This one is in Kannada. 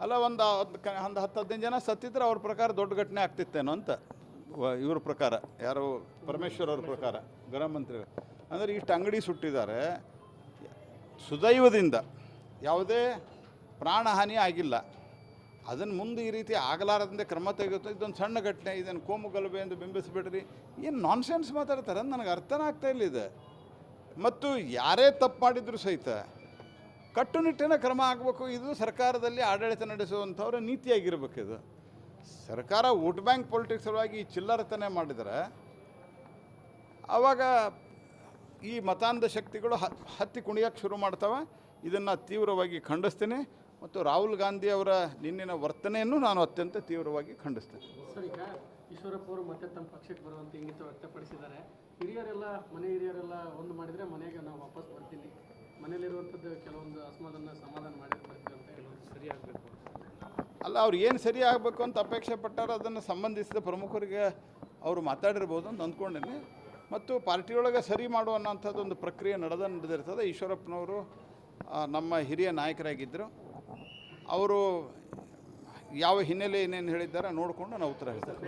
ಅಲ್ಲ ಒಂದು ಒಂದು ಹತ್ತು ಹದಿನೈದು ಜನ ಸತ್ತಿದ್ರೆ ಅವ್ರ ಪ್ರಕಾರ ದೊಡ್ಡ ಘಟನೆ ಆಗ್ತಿತ್ತೇನೋ ಅಂತ. ಇವ್ರ ಪ್ರಕಾರ. ಯಾರು? ಪರಮೇಶ್ವರ್ ಅವ್ರ ಪ್ರಕಾರ. ಗೃಹ ಮಂತ್ರಿ. ಅಂದರೆ ಇಷ್ಟು ಅಂಗಡಿ ಸುಟ್ಟಿದ್ದಾರೆ. ಸುದೈವದಿಂದ ಯಾವುದೇ ಪ್ರಾಣಹಾನಿ ಆಗಿಲ್ಲ. ಅದನ್ನು ಮುಂದೆ ಈ ರೀತಿ ಆಗಲಾರದಂತೆ ಕ್ರಮ ತೆಗೆದು ಇದೊಂದು ಸಣ್ಣ ಘಟನೆ. ಇದನ್ನು ಕೋಮು ಗಲಭೆ ಎಂದು ಬಿಂಬಿಸಿಬಿಡ್ರಿ. ಏನು ನಾನ್ಸೆನ್ಸ್ ಮಾತಾಡ್ತಾರೆ ನನಗೆ ಅರ್ಥನೇ ಆಗ್ತಾ ಇಲ್ಲ ಇದು. ಮತ್ತು ಯಾರೇ ತಪ್ಪು ಮಾಡಿದರೂ ಸಹಿತ ಕಟ್ಟುನಿಟ್ಟಿನ ಕ್ರಮ ಆಗಬೇಕು. ಇದು ಸರ್ಕಾರದಲ್ಲಿ ಆಡಳಿತ ನಡೆಸುವಂಥವ್ರ ನೀತಿಯಾಗಿರ್ಬೇಕು ಇದು. ಸರ್ಕಾರ ವೋಟ್ ಬ್ಯಾಂಕ್ ಪೊಲಿಟಿಕ್ಸ್ ಸಲುವಾಗಿ ಈ ಚಿಲ್ಲರತನೆ ಮಾಡಿದರೆ ಆವಾಗ ಈ ಮತಾಂಧ ಶಕ್ತಿಗಳು ಹತ್ತಿ ಕುಣಿಯೋಕ್ಕೆ ಶುರು ಮಾಡ್ತವೆ. ಇದನ್ನು ತೀವ್ರವಾಗಿ ಖಂಡಿಸ್ತೀನಿ. ಮತ್ತು ರಾಹುಲ್ ಗಾಂಧಿ ಅವರ ನಿನ್ನಿನ ವರ್ತನೆಯನ್ನು ನಾನು ಅತ್ಯಂತ ತೀವ್ರವಾಗಿ ಖಂಡಿಸ್ತೇನೆ. ಸರ್ ಈಗ ಈಶ್ವರಪ್ಪ ಅವರು ಮತ್ತೆ ತಮ್ಮ ಪಕ್ಷಕ್ಕೆ ಬರುವಂತ ಇಂಗಿತ ವ್ಯಕ್ತಪಡಿಸಿದ್ದಾರೆ. ಹಿರಿಯರೆಲ್ಲ ಮನೆ ಹಿರಿಯರೆಲ್ಲ ಒಂದು ಮಾಡಿದ್ರೆ ಮನೆಗೆ ನಾವು ವಾಪಸ್ ಬರ್ತೀನಿ ಮನೆಯಲ್ಲಿರುವಂಥದ್ದು ಕೆಲವೊಂದು ಅಸಮಾಧಾನ ಸಮಾಧಾನ ಮಾಡಿ ಬರ್ತೀವಿ ಅಂತ ಹೇಳೋದು ಸರಿ ಆಗಬೇಕು ಅಲ್ಲ ಅವ್ರು ಏನು ಸರಿ ಆಗಬೇಕು ಅಂತ ಅಪೇಕ್ಷೆ ಪಟ್ಟಾರೋ ಅದನ್ನು ಸಂಬಂಧಿಸಿದ ಪ್ರಮುಖರಿಗೆ ಅವರು ಮಾತಾಡಿರ್ಬೋದು ಅಂತ ಅಂದ್ಕೊಂಡಿದ್ದೀನಿ ಮತ್ತು ಪಾರ್ಟಿಯೊಳಗೆ ಸರಿ ಮಾಡುವ ಅನ್ನೋಂಥದ್ದು ಒಂದು ಪ್ರಕ್ರಿಯೆ ನಡೆದ ನಡೆದಿರ್ತದೆ. ಈಶ್ವರಪ್ಪನವರು ನಮ್ಮ ಹಿರಿಯ ನಾಯಕರಾಗಿದ್ದರು. ಅವರು ಯಾವ ಹಿನ್ನೆಲೆ ಏನೇನು ಹೇಳಿದ್ದಾರೆ ನೋಡಿಕೊಂಡು ನಾವು ಉತ್ತರ ಹೇಳ್ತೇವೆ.